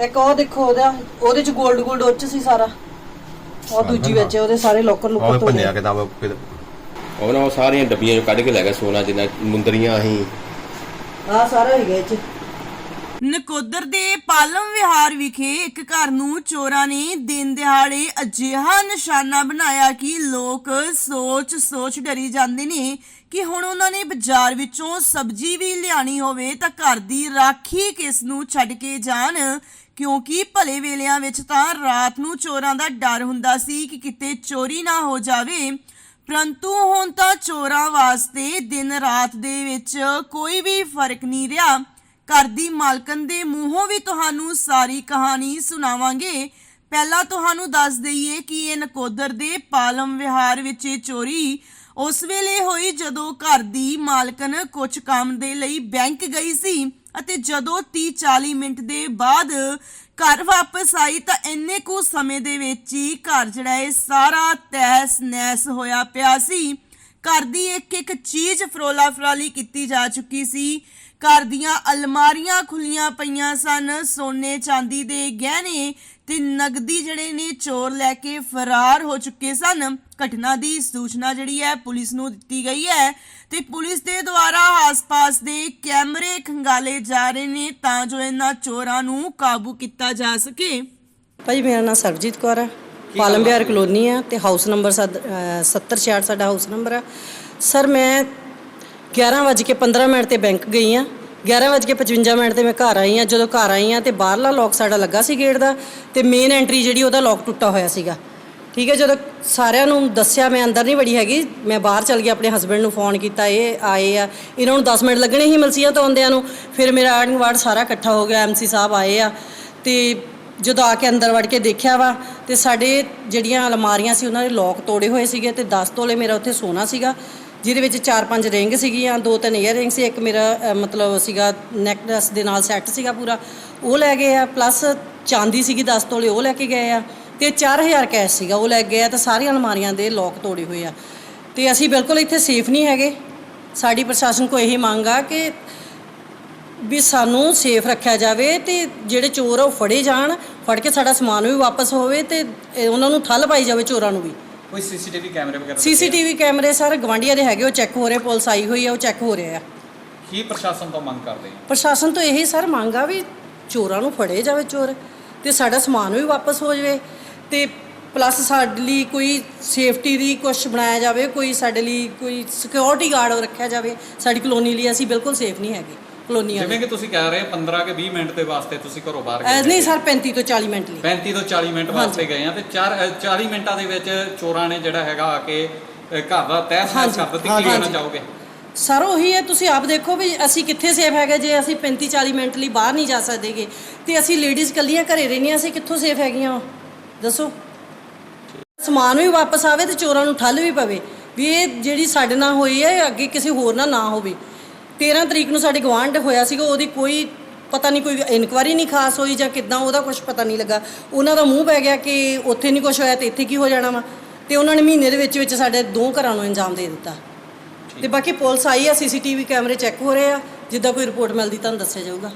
ਇੱਕ ਉਹ ਦੇਖੋ ਉਹਦਾ ਉਹਦੇ ਚ 골ਡ 골ਡ ਉੱਚ ਸੀ ਸਾਰਾ। ਉਹ ਦੂਜੀ ਵਿੱਚ ਉਹਦੇ ਸਾਰੇ ਲੋਕਰ ਉਹ ਲੁੱਕਰ ਤੋਂ ਭੰਨਿਆ ਕਿਤੇ ਉਹ ਨਾ ਉਹ ਸਾਰੀਆਂ ਡੱਬੀਆਂ ਚੋਂ ਕੱਢ ਕੇ ਲੈ ਗਿਆ ਸੋਨਾ ਜਿੰਨਾ ਮੁੰਦਰੀਆਂ ਅਸੀਂ ਆ ਸਾਰਾ ਹੈਗਾ ਇਹ ਚ। ਨਕੋਦਰ ਦੇ ਪਾਲਮ ਵਿਹਾਰ ਵਿਖੇ ਇੱਕ ਘਰ ਨੂੰ ਚੋਰਾਂ ਨੇ ਦਿਨ ਦਿਹਾੜੇ ਅਜਿਹਾ ਨਿਸ਼ਾਨਾ ਬਣਾਇਆ ਕਿ ਲੋਕ ਸੋਚ ਸੋਚ ਡਰੀ ਜਾਂਦੇ ਨੇ ਕਿ ਹੁਣ ਉਹਨਾਂ ਨੇ ਬਾਜ਼ਾਰ ਵਿੱਚੋਂ ਸਬਜ਼ੀ ਵੀ ਲਿਆਣੀ ਹੋਵੇ ਤਾਂ ਘਰ ਦੀ ਰਾਖੀ ਕਿਸ ਨੂੰ ਛੱਡ ਕੇ ਜਾਣ। ਕਿਉਂਕਿ ਭਲੇ ਵੇਲਿਆਂ ਵਿੱਚ ਤਾਂ ਰਾਤ ਨੂੰ ਚੋਰਾਂ ਦਾ ਡਰ ਹੁੰਦਾ ਸੀ ਕਿ ਕਿਤੇ ਚੋਰੀ ਨਾ ਹੋ ਜਾਵੇ। ਪਰੰਤੂ ਹੁਣ ਤਾਂ ਚੋਰਾਂ ਵਾਸਤੇ ਦਿਨ ਰਾਤ ਦੇ ਵਿੱਚ ਕੋਈ ਵੀ ਫ਼ਰਕ ਨਹੀਂ ਰਿਹਾ। ਘਰ ਦੀ ਮਾਲਕਨ ਦੇ ਮੂੰਹੋਂ ਵੀ ਤੁਹਾਨੂੰ ਸਾਰੀ ਕਹਾਣੀ ਸੁਣਾਵਾਂਗੇ। ਪਹਿਲਾਂ ਤੁਹਾਨੂੰ ਦੱਸ ਦਈਏ ਕਿ ਇਹ ਨਕੋਦਰ ਦੇ ਪਾਲਮ ਵਿਹਾਰ ਵਿੱਚ ਇਹ ਚੋਰੀ ਉਸ ਵੇਲੇ ਹੋਈ ਜਦੋਂ ਘਰ ਦੀ ਮਾਲਕਨ ਕੁਝ ਕੰਮ ਦੇ ਲਈ ਬੈਂਕ ਗਈ ਸੀ ਅਤੇ ਜਦੋਂ 30-40 ਮਿੰਟ ਦੇ ਬਾਅਦ ਘਰ ਵਾਪਸ ਆਈ ਤਾਂ ਇੰਨੇ ਕੁ ਸਮੇਂ ਦੇ ਵਿੱਚ ਹੀ ਘਰ ਜਿਹੜਾ ਇਹ ਸਾਰਾ ਤਹਿਸ ਨਹਿਸ ਹੋਇਆ ਪਿਆ ਸੀ। ਘਰ ਦੀ ਇੱਕ ਇੱਕ ਚੀਜ਼ ਫਰੋਲਾ ਫਰਾਲੀ ਕੀਤੀ ਜਾ ਚੁੱਕੀ ਸੀ। ਘਰ ਦੀਆਂ ਅਲਮਾਰੀਆਂ ਖੁੱਲੀਆਂ ਪਈਆਂ ਸਨ ਸੋਨੇ ਚਾਂਦੀ ਦੇ ਗਹਿਣੇ ਤੇ ਨਗਦੀ ਜਿਹੜੇ ਨੇ ਚੋਰ ਲੈ ਕੇ ਫਰਾਰ ਹੋ ਚੁੱਕੇ ਸਨ। ਘਟਨਾ ਦੀ ਸੂਚਨਾ ਜਿਹੜੀ ਹੈ ਪੁਲਿਸ ਨੂੰ ਦਿੱਤੀ ਗਈ ਹੈ ਤੇ ਪੁਲਿਸ ਦੇ ਦੁਆਰਾ ਆਸ-ਪਾਸ ਦੇ ਕੈਮਰੇ ਖੰਗਾਲੇ ਜਾ ਰਹੇ ਨੇ ਤਾਂ ਜੋ ਇਹਨਾਂ ਚੋਰਾਂ ਨੂੰ ਕਾਬੂ ਕੀਤਾ ਜਾ ਸਕੇ। ਭਾਜੀ ਮੇਰਾ ਨਾਮ ਸਰਬਜੀਤ ਕੌਰ ਹੈ। ਪਾਲਮ ਬਿਹਾਰ ਕਲੋਨੀ ਆ ਤੇ ਹਾਊਸ ਨੰਬਰ 7066 ਸਾਡਾ ਹਾਊਸ ਨੰਬਰ ਹੈ। ਸਰ ਮੈਂ 11:15 ਮਿੰਟ ਤੇ ਬੈਂਕ ਗਈ ਆ 11:55 ਮਿੰਟ ਤੇ ਮੈਂ ਘਰ ਆਈ ਆ ਜਦੋਂ ਘਰ ਆਈ ਆ ਤੇ ਬਾਹਰਲਾ ਲੋਕ ਸਾਡਾ ਲੱਗਾ ਸੀ ਗੇਟ ਦਾ ਤੇ ਮੇਨ ਐਂਟਰੀ ਜਿਹੜੀ ਉਹਦਾ ਲੋਕ ਟੁੱਟਾ ਹੋਇਆ ਸੀਗਾ। ਠੀਕ ਹੈ, ਜਦੋਂ ਸਾਰਿਆਂ ਨੂੰ ਦੱਸਿਆ, ਮੈਂ ਅੰਦਰ ਨਹੀਂ ਵੜੀ ਹੈਗੀ। ਮੈਂ ਬਾਹਰ ਚਲ ਗਈ ਆਪਣੇ ਹਸਬੰਡ ਨੂੰ ਫੋਨ ਕੀਤਾ, ਇਹ ਆਏ ਆ। ਇਹਨਾਂ ਨੂੰ 10 ਮਿੰਟ ਲੱਗਣੇ ਸੀ ਮਲਸੀਆਂ ਤੋਂ ਆਉਂਦਿਆਂ ਨੂੰ। ਫਿਰ ਮੇਰਾ ਆਰਡਿੰਗ ਵਾਰਡ ਸਾਰਾ ਇਕੱਠਾ ਹੋ ਗਿਆ ਐਮਸੀ ਸਾਹਿਬ ਆਏ ਆ। ਤੇ ਜਦੋਂ ਆ ਕੇ ਅੰਦਰ ਵੜ ਕੇ ਦੇਖਿਆ ਵਾ ਤੇ ਸਾਡੇ ਜਿਹੜੀਆਂ ਅਲਮਾਰੀਆਂ ਸੀ, ਉਹਨਾਂ ਦੇ ਲੋਕ ਤੋੜੇ ਹੋਏ ਸੀਗੇ ਤੇ 10 ਤੋਲੇ ਮੇਰਾ ਉੱਥੇ ਸੋਨਾ ਸੀਗਾ। ਜਿਹਦੇ ਵਿੱਚ 4-5 ਰਿੰਗ ਸੀਗੀਆਂ ਦੋ ਤਿੰਨ ਈਅਰ ਰਿੰਗ ਸੀ ਇੱਕ ਮੇਰਾ ਅ, ਮਤਲਬ ਸੀਗਾ ਨੈਕਲੈਸ ਦੇ ਨਾਲ ਸੈੱਟ ਸੀਗਾ ਪੂਰਾ। ਉਹ ਲੈ ਗਏ ਆ ਪਲੱਸ ਚਾਂਦੀ ਸੀਗੀ 10 ਤੋਲੇ ਉਹ ਲੈ ਕੇ ਗਏ ਆ। ਤੇ 4000 ਕੈਸ਼ ਸੀਗਾ ਉਹ ਲੈ ਗਏ ਆ ਤੇ ਸਾਰੀਆਂ ਅਲਮਾਰੀਆਂ ਦੇ ਲੋਕ ਤੋੜੇ ਹੋਏ ਆ। ਤੇ ਅਸੀਂ ਬਿਲਕੁਲ ਇੱਥੇ ਸੇਫ ਨਹੀਂ ਹੈਗੇ। ਸਾਡੀ ਪ੍ਰਸ਼ਾਸਨ ਕੋ ਇਹੀ ਮੰਗ ਆ ਕਿ ਵੀ ਸਾਨੂੰ ਸੇਫ ਰੱਖਿਆ ਜਾਵੇ ਤੇ ਜਿਹੜੇ ਚੋਰ ਆ ਉਹ ਫੜੇ ਜਾਣ ਫੜ ਕੇ ਸਾਡਾ ਸਮਾਨ ਵੀ ਵਾਪਸ ਹੋਵੇ ਤੇ ਇਹ ਉਹਨਾਂ ਨੂੰ ਠੱਲ ਪਾਈ ਜਾਵੇ ਚੋਰਾਂ ਨੂੰ ਵੀ। ਕੋਈ ਸੀਸੀਟੀਵੀ ਕੈਮਰੇ ਵਗੈਰਾ ਸੀਸੀਟੀਵੀ ਕੈਮਰੇ ਸਰ ਗਵਾਂਡੀਆਂ ਦੇ ਹੈਗੇ ਉਹ ਚੈੱਕ ਹੋ ਰਹੇ ਪੁਲਿਸ ਆਈ ਹੋਈ ਆ ਉਹ ਚੈੱਕ ਹੋ ਰਿਹਾ ਆ। ਕੀ ਪ੍ਰਸ਼ਾਸਨ ਤੋਂ ਮੰਗ ਕਰਦੇ ਆ? ਪ੍ਰਸ਼ਾਸਨ ਤੋਂ ਇਹੀ ਸਰ ਮੰਗ ਆ ਵੀ ਚੋਰਾਂ ਨੂੰ ਫੜੇ ਜਾਵੇ ਚੋਰ ਤੇ ਸਾਡਾ ਸਮਾਨ ਵੀ ਵਾਪਸ ਹੋ ਜਾਵੇ ਤੇ ਪਲੱਸ ਸਾਡੇ ਲਈ ਕੋਈ ਸੇਫਟੀ ਦੀ ਕੁਝ ਬਣਾਇਆ ਜਾਵੇ ਕੋਈ ਸਾਡੇ ਲਈ ਕੋਈ ਸਿਕਿਉਰਿਟੀ ਗਾਰਡ ਰੱਖਿਆ ਜਾਵੇ ਸਾਡੀ ਕਲੋਨੀ ਲਈ ਅਸੀਂ ਬਿਲਕੁਲ ਸੇਫ ਨਹੀਂ ਹੈਗੇ। ਕਲੋਨੀਆਂ ਜਿਵੇਂ ਕਿ ਤੁਸੀਂ ਕਹਿ ਰਹੇ 15 ਕੇ 20 ਮਿੰਟ ਦੇ ਵਾਸਤੇ ਤੁਸੀਂ ਘਰੋਂ ਬਾਹਰ ਗਏ ਨਹੀਂ ਸਰ 35 ਤੋਂ 40 ਮਿੰਟ ਲਈ। 35 ਤੋਂ 40 ਮਿੰਟ ਵਾਸਤੇ ਗਏ ਆ ਤੇ 4 40 ਮਿੰਟਾਂ ਦੇ ਵਿੱਚ ਚੋਰਾਂ ਨੇ ਜਿਹੜਾ ਹੈਗਾ ਆ ਕੇ ਘਰ ਦਾ ਤਹਿਸ ਨਹਿਸ ਕਰ ਦਿੱਤੀ ਕੀ ਕਹਿਣਾ। ਚਾਹੋਗੇ? ਸਰ ਉਹੀ ਹੈ ਤੁਸੀਂ ਆਪ ਦੇਖੋ ਵੀ ਅਸੀਂ ਕਿੱਥੇ ਸੇਫ ਹੈਗੇ ਜੇ ਅਸੀਂ 35 40 ਮਿੰਟ ਲਈ ਬਾਹਰ ਨਹੀਂ ਜਾ ਸਕਦੇਗੇ ਤੇ ਅਸੀਂ ਲੇਡੀਜ਼ ਕੱਲੀਆਂ ਘਰੇ ਰਹਿੰਦੀਆਂ ਅਸੀਂ ਕਿੱਥੋਂ ਸੇਫ ਹੈਗੀਆਂ? ਦੱਸੋ। ਸਮਾਨ ਵੀ ਵਾਪਸ ਆਵੇ ਤੇ ਚੋਰਾਂ ਨੂੰ ਠੱਲ ਵੀ ਪਵੇ ਵੀ ਇਹ ਜਿਹੜੀ ਸਾਡੇ ਨਾਲ ਹੋਈ ਹੈ ਅੱਗੇ ਕਿਸੇ ਹੋਰ ਨਾਲ ਨਾ ਹੋਵੇ। 13 ਤਰੀਕ ਨੂੰ ਸਾਡੇ ਗਵਾਂਢ ਹੋਇਆ ਸੀਗਾ ਉਹਦੀ ਕੋਈ ਪਤਾ ਨਹੀਂ ਕੋਈ ਇਨਕੁਆਰੀ ਨਹੀਂ ਖਾਸ ਹੋਈ ਜਾਂ ਕਿਦਾਂ ਉਹਦਾ ਕੁਝ ਪਤਾ ਨਹੀਂ ਲੱਗਾ। ਉਹਨਾਂ ਦਾ ਮੂੰਹ ਪੈ ਗਿਆ ਕਿ ਉੱਥੇ ਨਹੀਂ ਕੁਝ ਹੋਇਆ ਤੇ ਇੱਥੇ ਕੀ ਹੋ ਜਾਣਾ ਵਾ। ਤੇ ਉਹਨਾਂ ਨੇ ਮਹੀਨੇ ਦੇ ਵਿੱਚ ਵਿੱਚ ਸਾਡੇ ਦੋ ਘਰਾਂ ਨੂੰ ਇੰਜਾਮ ਦੇ ਦਿੱਤਾ। ਤੇ ਬਾਕੀ ਪੁਲਿਸ ਆਈ ਆ ਸੀਸੀਟੀਵੀ ਕੈਮਰੇ ਚੈੱਕ ਹੋ ਰਹੇ ਆ ਜਿੱਦਾਂ ਕੋਈ ਰਿਪੋਰਟ ਮਿਲਦੀ ਤੁਹਾਨੂੰ ਦੱਸਿਆ ਜਾਊਗਾ।